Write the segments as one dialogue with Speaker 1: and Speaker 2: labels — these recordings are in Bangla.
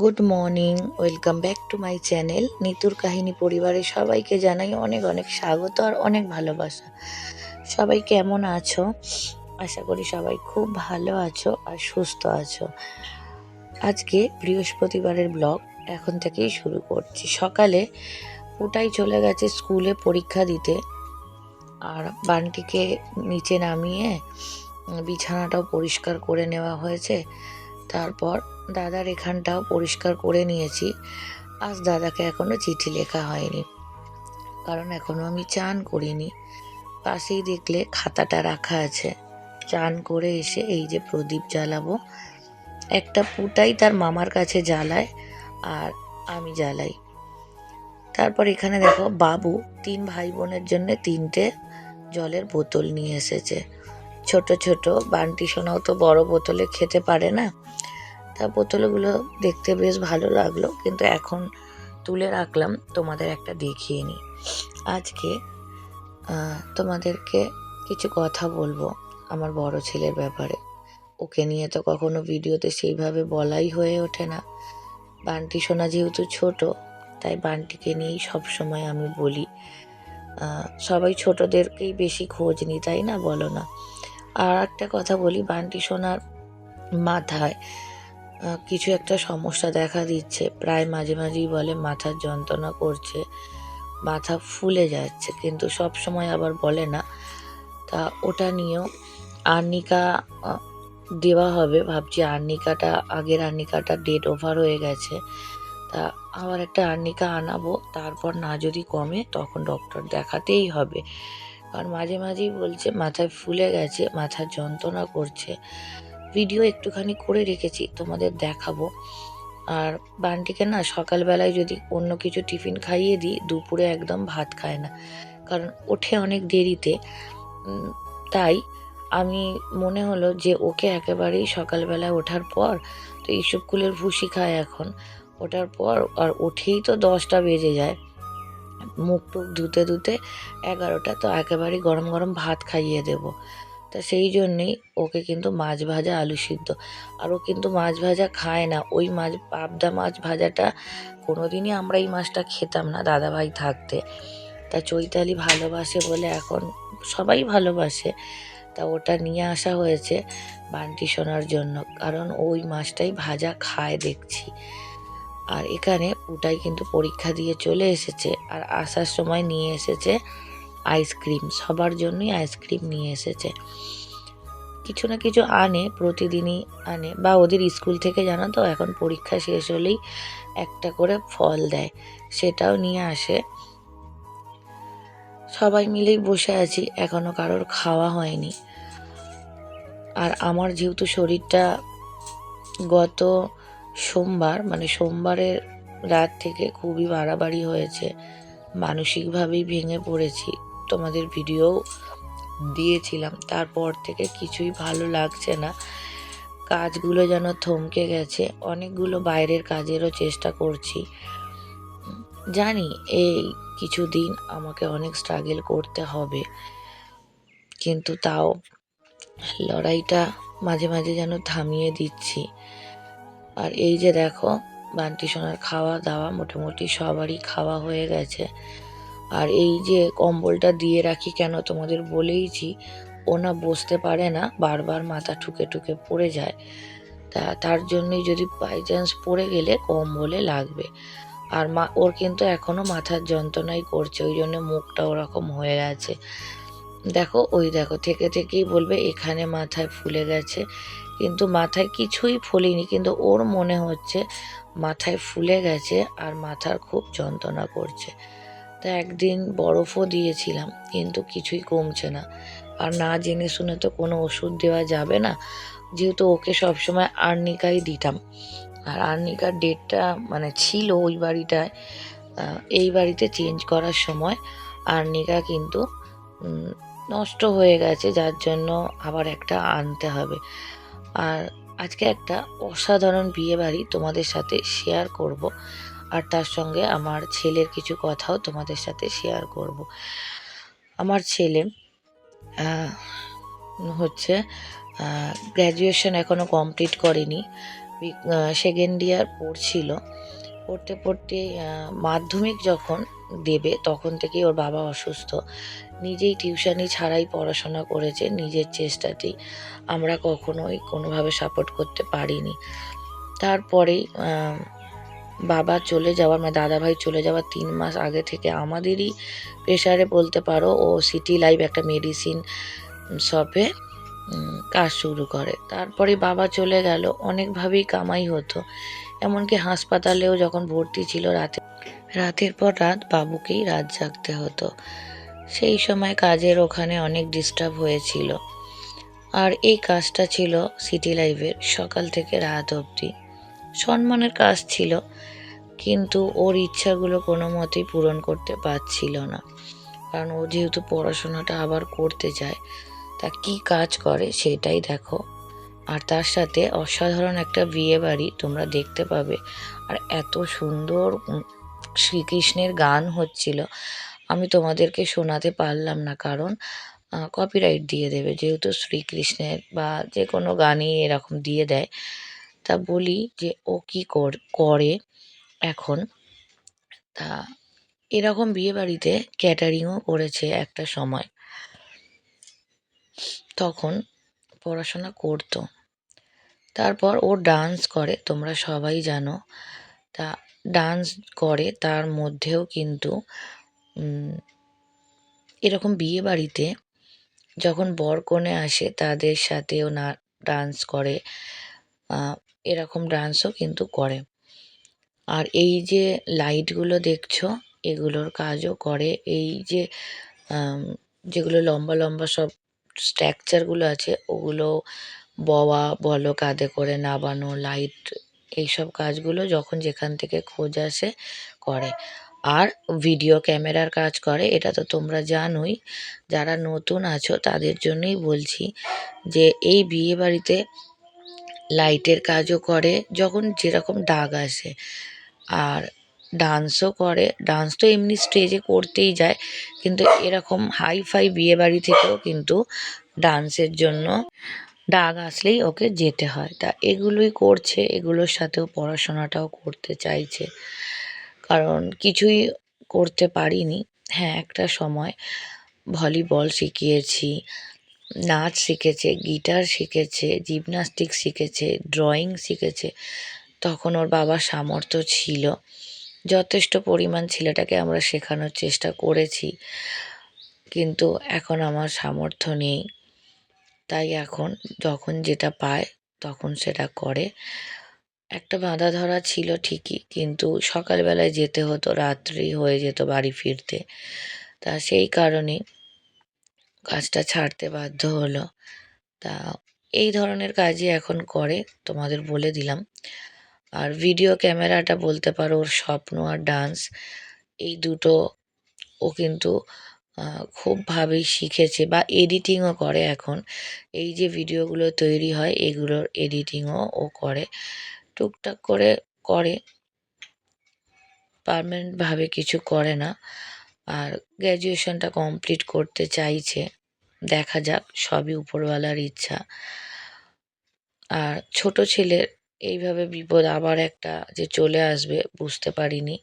Speaker 1: Good morning welcome back to my channel নিতুর কাহিনী পরিবারের সবাইকে জানাই অনেক অনেক স্বাগত আর অনেক ভালোবাসা। সবাই কেমন আছো? আশা করি সবাই খুব ভালো আছো আর সুস্থ আছো। আজকে বৃহস্পতিবারের ব্লগ এখন থেকেই শুরু করছি। সকালে ওটাই চলে গেছে স্কুলে পরীক্ষা দিতে। আর বানটিকে নিচে নামিয়ে বিছানাটাও পরিষ্কার করে নেওয়া হয়েছে। তারপর দাদার এখানটাও পরিষ্কার করে নিয়েছি। আজ দাদাকে এখনও চিঠি লেখা হয়নি। কারণ এখনও আমি চান করিনি। পাশেই দেখলে খাতাটা রাখা আছে। চান করে এসে এই যে প্রদীপ জ্বালাবো, একটা পুটাই তার মামার কাছে জ্বালায় আর আমি জ্বালাই। তারপর এখানে দেখো বাবু তিন ভাই বোনের জন্য তিনটে জলের বোতল নিয়ে এসেছে। ছোট ছোট বান্টি সোনাও তো বড় বোতলে খেতে পারে না। তা বোতলগুলো দেখতে বেশ ভালো লাগল, কিন্তু এখন তুলে রাখলাম, তোমাদের একটা দেখিয়ে নিই। আজকে তোমাদেরকে কিছু কথা বলব আমার বড় ছেলের ব্যাপারে। ওকে নিয়ে তো কখনো ভিডিওতে সেইভাবে বলাই হয়ে ওঠে না। বান্টি সোনা যেহেতু ছোট, তাই বান্টিকে নিয়েই সবসময় আমি বলি। সবাই ছোটদেরকেই বেশি খোঁজ নিই, তাই না বলো না? আর একটা কথা বলি, বান্টি সোনার মাথায় কিছু একটা সমস্যা দেখা দিচ্ছে। প্রায় মাঝে মাঝেই বলে, মাথার যন্ত্রণা করছে, মাথা ফুলে যাচ্ছে, কিন্তু সব সময় আবার বলে না। তা ওটা নিয়েও আর্নিকা দেওয়া হবে। ভাবছি আর্নিকাটা, আগের আর্নিকাটা ডেট ওভার হয়ে গেছে। তা আবার একটা আর্নিকা আনাবো, তারপর না যদি কমে, তখন ডক্টর দেখাতেই হবে। কারণ মাঝে মাঝেই বলছে, মাথায় ফুলে গেছে, মাথার যন্ত্রণা করছে। ভিডিও একটুখানি করে রেখেছি, তোমাদের দেখাবো। আর বান্টিকে না সকালবেলায় যদি অন্য কিছু টিফিন খাইয়ে দিই, দুপুরে একদম ভাত খায় না। কারণ ওঠে অনেক দেরিতে। তাই আমি মনে হলো যে ওকে একেবারেই সকালবেলায় ওঠার পর, তো এইসব কুলের ভুসি খায় এখন। ওঠার পর আর ওঠেই তো দশটা বেজে যায়। মুখ টুক ধুতে ধুতে এগারোটা, তো একেবারেই গরম গরম ভাত খাইয়ে দেবো। তা সেই জন্যেই ওকে কিন্তু মাছ ভাজা আলু সিদ্ধ। আর ও কিন্তু মাছ ভাজা খায় না। ওই মাছ, পাবদা মাছ ভাজাটা কোনোদিনই আমরা এই মাছটা খেতাম না দাদাভাই থাকতে। তা চৈতালি ভালোবাসে বলে এখন সবাই ভালোবাসে। তা ওটা নিয়ে আসা হয়েছে বান্টি শোনার জন্য। কারণ ওই মাছটাই ভাজা খায় দেখছি। আর এখানে ওটাই কিন্তু পরীক্ষা দিয়ে চলে এসেছে। আর আসার সময় নিয়ে এসেছে আইসক্রিম, সবার জন্যই আইসক্রিম নিয়ে এসেছে। কিছু না কিছু আনে, প্রতিদিনই আনে। বা ওদের স্কুল থেকে জানো তো, এখন পরীক্ষা শেষ হলেই একটা করে ফল দেয়, সেটাও নিয়ে আসে। সবাই মিলেই বসে আছি এখনও কারোর খাওয়া হয়নি। আর আমার যেহেতু শরীরটা গত সোমবার মানে সোমবারের রাত থেকে খুবই বাড়াবাড়ি হয়েছে, মানসিকভাবেই ভেঙে পড়েছি। তোমাদের ভিডিও দিয়েছিলাম। তারপর থেকে কিছুই ভালো লাগছে না। কাজগুলো যেন থমকে গেছে। অনেকগুলো বাইরের কাজেরও চেষ্টা করছি। জানি এই কিছুদিন আমাকে অনেক স্ট্রাগল করতে হবে। কিন্তু তাও লড়াইটা মাঝে মাঝে যেন থামিয়ে দিচ্ছি। আর এই যে দেখো, বান্টি সোনার খাওয়া দাওয়া মোটামুটি সবারই খাওয়া হয়ে গেছে। আর এই যে কম্বলটা দিয়ে রাখি কেন তোমাদের বলেইছি, ও না বসতে পারে না, বারবার মাথা ঠুকে ঠুকে পড়ে যায়। তা তার জন্যই যদি বাই চান্স পড়ে গেলে কম্বলে লাগবে। আর মা, ওর কিন্তু এখনও মাথার যন্ত্রণাই করছে, ওই জন্য মুখটা ওরকম হয়ে আছে দেখো, ওই দেখো, থেকে থেকেই বলবে এখানে মাথায় ফুলে গেছে, কিন্তু মাথায় কিছুই ফুলিনি, কিন্তু ওর মনে হচ্ছে মাথায় ফুলে গেছে আর মাথার খুব যন্ত্রণা করছে। তা একদিন বরফও দিয়েছিলাম, কিন্তু কিছুই কমছে না। আর না জেনে শুনে তো কোনো ওষুধ দেওয়া যাবে না, যেহেতু ওকে সবসময় আর্নিকাই দিতাম। আর আর্নিকার ডেটটা মানে ছিল ওই বাড়িটায় এই বাড়িতে চেঞ্জ করার সময় আর্নিকা কিন্তু নষ্ট হয়ে গেছে, যার জন্য আবার একটা আনতে হবে। আর আজকে একটা অসাধারণ বিয়ে বাড়ি তোমাদের সাথে শেয়ার করব। আর তার সঙ্গে আমার ছেলের কিছু কথাও তোমাদের সাথে শেয়ার করব। আমার ছেলে হচ্ছে গ্র্যাজুয়েশন এখনও কমপ্লিট করেনি। সেকেন্ড ইয়ার পড়ছিল। পড়তে পড়তে মাধ্যমিক যখন দেবে তখন থেকেই ওর বাবা অসুস্থ। নিজেই টিউশনি ছাড়াই পড়াশোনা করেছে, নিজের চেষ্টাতেই আমরা কখনোই কোনোভাবে সাপোর্ট করতে পারিনি। তারপরেই বাবা চলে যাওয়ার মানে দাদাভাই চলে যাওয়ার তিন মাস আগে থেকে আমাদেরই প্রেশারে বলতে পারো, ও সিটি লাইভ একটা মেডিসিন শপে কাজ শুরু করে। তারপরে বাবা চলে গেল, অনেকভাবেই কামাই হতো। এমনকি হাসপাতালেও যখন ভর্তি ছিল রাতে, রাতের পর রাত বাবুকেই রাত জাগতে হতো। সেই সময় কাজের ওখানে অনেক ডিস্টার্ব হয়েছিল। আর এই কাজটা ছিল সিটি লাইফের সকাল থেকে রাত অবধি। সম্মানের কাজ ছিল, কিন্তু ওর ইচ্ছাগুলো কোনো মতেই পূরণ করতে পারছিল না। কারণ ও যেহেতু পড়াশোনাটা আবার করতে চায়, তা কি কাজ করে সেটাই দেখো। আর তার সাথে অসাধারণ একটা বিয়ে বাড়ি তোমরা দেখতে পাবে। আর এত সুন্দর শ্রীকৃষ্ণের গান হচ্ছিল। আমি তোমাদেরকে শোনাতে পারলাম না, কারণ কপিরাইট দিয়ে দেবে। যেহেতু শ্রীকৃষ্ণের বা যে কোনো গানই এরকম দিয়ে দেয়। তা বলি যে ও কি কর- করে এখন। তা এরকম বিয়ে বাড়িতে ক্যাটারিংও করেছে একটা সময়। তখন পড়াশোনা করতো। তারপর ও ডান্স করে, তোমরা সবাই জানো। তা ডান্স করে তার মধ্যেও কিন্তু এরকম বিয়ে বাড়িতে যখন বর কনে আসে, তাদের সাথেও না, ডান্স করে। এরকম ডান্সও কিন্তু করে। আর এই যে লাইটগুলো দেখছ, এগুলোর কাজও করে। এই যে যেগুলো লম্বা লম্বা সব স্ট্রাকচারগুলো আছে, ওগুলো বওয়া, বলো, কাঁধে করে নাবানো লাইট এইসব কাজগুলো যখন যেখান থেকে খোঁজ আসে, করে। আর ভিডিও ক্যামেরার কাজ করে, এটা তো তোমরা জানোই। যারা নতুন আছো, তাদের জন্যই বলছি যে, এই বিয়ে বাড়িতে লাইটের কাজও করে, যখন যেরকম ডাক আসে। আর ডান্সও করে। ডান্স তো এমনি স্টেজে করতেই যায়, কিন্তু এরকম হাই ফাই বিয়ে বাড়ি থেকেও কিন্তু ডান্সের জন্য ডাক আসলেই ওকে যেতে হয়। তা এগুলোই করছে, এগুলোর সাথেও পড়াশোনাটাও করতে চাইছে। কারণ কিছুই করতে পারিনি। হ্যাঁ একটা সময় ভলিবল শিখিয়েছি নাচ শিখেছে, গিটার শিখেছে, জিমনাস্টিক শিখেছে, ড্রয়িং শিখেছে, তখন ওর বাবার সামর্থ্য ছিল। যথেষ্ট পরিমাণ ছেলেটাকে আমরা শেখানোর চেষ্টা করেছি, কিন্তু এখন আমার সামর্থ্য নেই। তাই এখন যখন যেটা পায়, তখন সেটা করে। একটা বাঁধা ধরা ছিল ঠিকই, কিন্তু সকালবেলায় যেতে হতো, রাত্রি হয়ে যেত বাড়ি ফিরতে। তা সেই কারণে কাজটা ছাড়তে বাধ্য হলো। তা এই ধরনের কাজই এখন করে, তোমাদের বলে দিলাম। আর ভিডিও ক্যামেরাটা বলতে পারো ওর স্বপ্ন আর ডান্স এই দুটো ও কিন্তু খুবভাবেই শিখেছে বা এডিটিংও করে এখন। এই যে ভিডিওগুলো তৈরি হয়, এগুলোর এডিটিংও ও করে। টুকটাক করে করে। পার্মানেন্টভাবে কিছু করে না। আর গ্র্যাজুয়েশনটা কমপ্লিট করতে চাইছে। দেখা যাক, সবই উপরওয়ালার ইচ্ছা। আর ছোট ছেলের এইভাবে বিপদ আবার একটা যে চলে আসবে, বুঝতে পারিনি।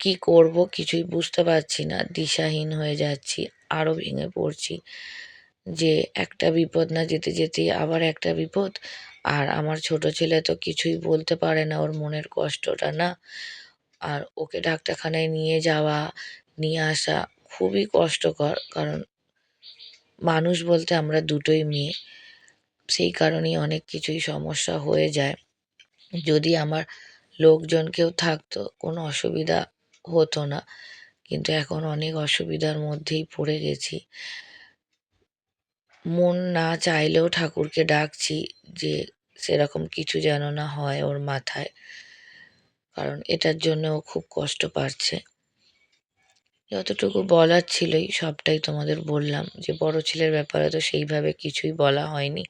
Speaker 1: কি করব? কিছুই বুঝতে পারছি না। দিশাহীন হয়ে যাচ্ছি আরও ভেঙে পড়ছি যে একটা বিপদ না যেতে যেতেই আবার একটা বিপদ। আর আমার ছোট ছেলে তো কিছুই বলতে পারে না, ওর মনের কষ্টটা না। আর ওকে ডাক্তারখানায় নিয়ে যাওয়া, নিয়ে আসা খুবই কষ্টকর। কারণ মানুষ বলতে আমরা দুটোই মেয়ে, সেই কারণেই অনেক কিছুই সমস্যা হয়ে যায়। যদি আমার লোকজন কেউ থাকতো, কোনো অসুবিধা হতো না। কিন্তু এখন অনেক অসুবিধার মধ্যেই পড়ে গেছি। মন না চাইলেও ঠাকুরকে ডাকছি যে, সেরকম কিছু যেন না হয় ওর মাথায়। কারণ এটার জন্য ও খুব কষ্ট পাচ্ছে যতটুকু বলার ছিলই, সবটাই তোমাদের বললাম যে, বড় ছেলের ব্যাপারে তো সেইভাবে কিছুই বলা হয়নি।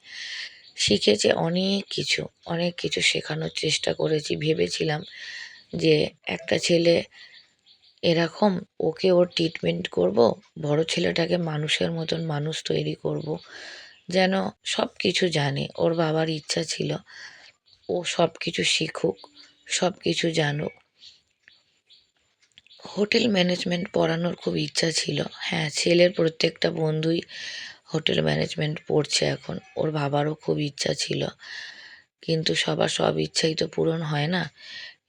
Speaker 1: শিখেছে অনেক কিছু অনেক কিছু শেখানোর চেষ্টা করেছি, ভেবেছিলাম যে একটা ছেলে এরকম ওকে ওর ট্রিটমেন্ট করব, বড় ছেলেটাকে মানুষের মতন মানুষ তৈরি করব, যেন সব কিছু জানে। ওর বাবার ইচ্ছা ছিল ও সব কিছু শিখুক। সব কিছু জানুক। হোটেল ম্যানেজমেন্ট পড়ানোর খুব ইচ্ছা ছিল। হ্যাঁ ছেলের প্রত্যেকটা বন্ধুই হোটেল ম্যানেজমেন্ট পড়ছে এখন। ওর বাবারও খুব ইচ্ছা ছিল। কিন্তু সবার সব ইচ্ছাই তো পূরণ হয় না।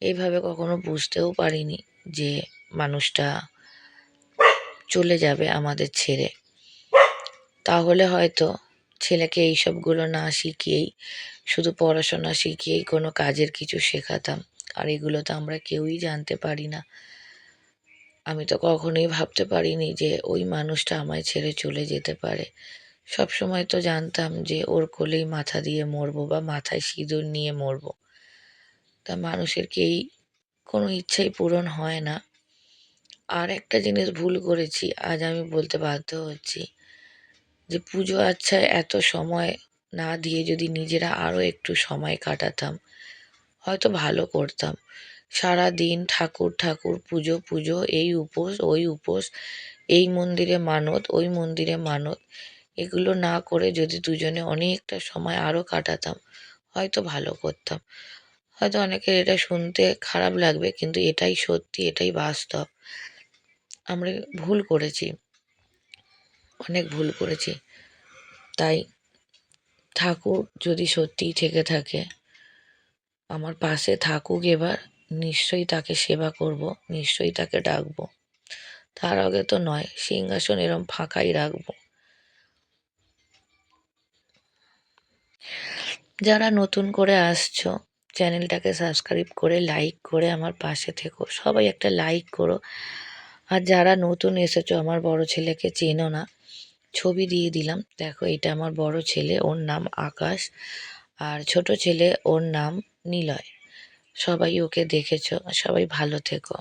Speaker 1: এইভাবে কখনো বুঝতেও পারিনি যে মানুষটা চলে যাবে আমাদের ছেড়ে। তাহলে হয়তো ছেলেকে এইসবগুলো না শিখিয়েই, শুধু পড়াশোনা শিখিয়েই কোনো কাজের কিছু শেখাতাম। আর এগুলো তো আমরা কেউই জানতে পারি না। আমি তো কখনোই ভাবতে পারিনি যে ওই মানুষটা আমায় ছেড়ে চলে যেতে পারে। সব সময় তো জানতাম যে ওর কোলেই মাথা দিয়ে মরবো বা মাথায় সিঁদুর নিয়ে মরবো। তা মানুষের কি কোনো ইচ্ছাই পূরণ হয় না? আর একটা জিনিস ভুল করেছি, আজ আমি বলতে বাধ্য হচ্ছি। যে পুজো আচ্ছায় এত সময় না দিয়ে যদি নিজেরা আরও একটু সময় কাটাতাম, হয়তো ভালো করতাম। সারা দিন ঠাকুর ঠাকুর, পুজো পুজো, এই উপোস, ওই উপোস, এই মন্দিরে মানত, ওই মন্দিরে মানত, এগুলো না করে যদি দুজনে অনেকটা সময় আরও কাটাতাম, হয়তো ভালো করতাম। হয়তো অনেকের এটা শুনতে খারাপ লাগবে, কিন্তু এটাই সত্যি, এটাই বাস্তব। আমরা ভুল করেছি। অনেক ভুল করেছি। তাই ঠাকুর যদি সত্যিই থেকে থাকে, আমার পাশে থাকুক এবার, নিশ্চয়ই তাকে সেবা করব, নিশ্চয়ই তাকে ডাকবো। তার আগে তো নয়, সিংহাসন এরম ফাঁকাই রাখব। যারা নতুন করে আসছো, চ্যানেলটাকে সাবস্ক্রাইব করে, লাইক করে আমার পাশে থেকো। সবাই একটা লাইক করো। আর যারা নতুন এসেছ, আমার বড় ছেলেকে চেনো না। ছবি দিয়ে দিলাম। দেখো, এটা আমার বড় ছেলে, ওর নাম আকাশ। আর ছোট ছেলে, ওর নাম নিলয়। সবাই ওকে দেখেছ। সবাই ভালো থেকো।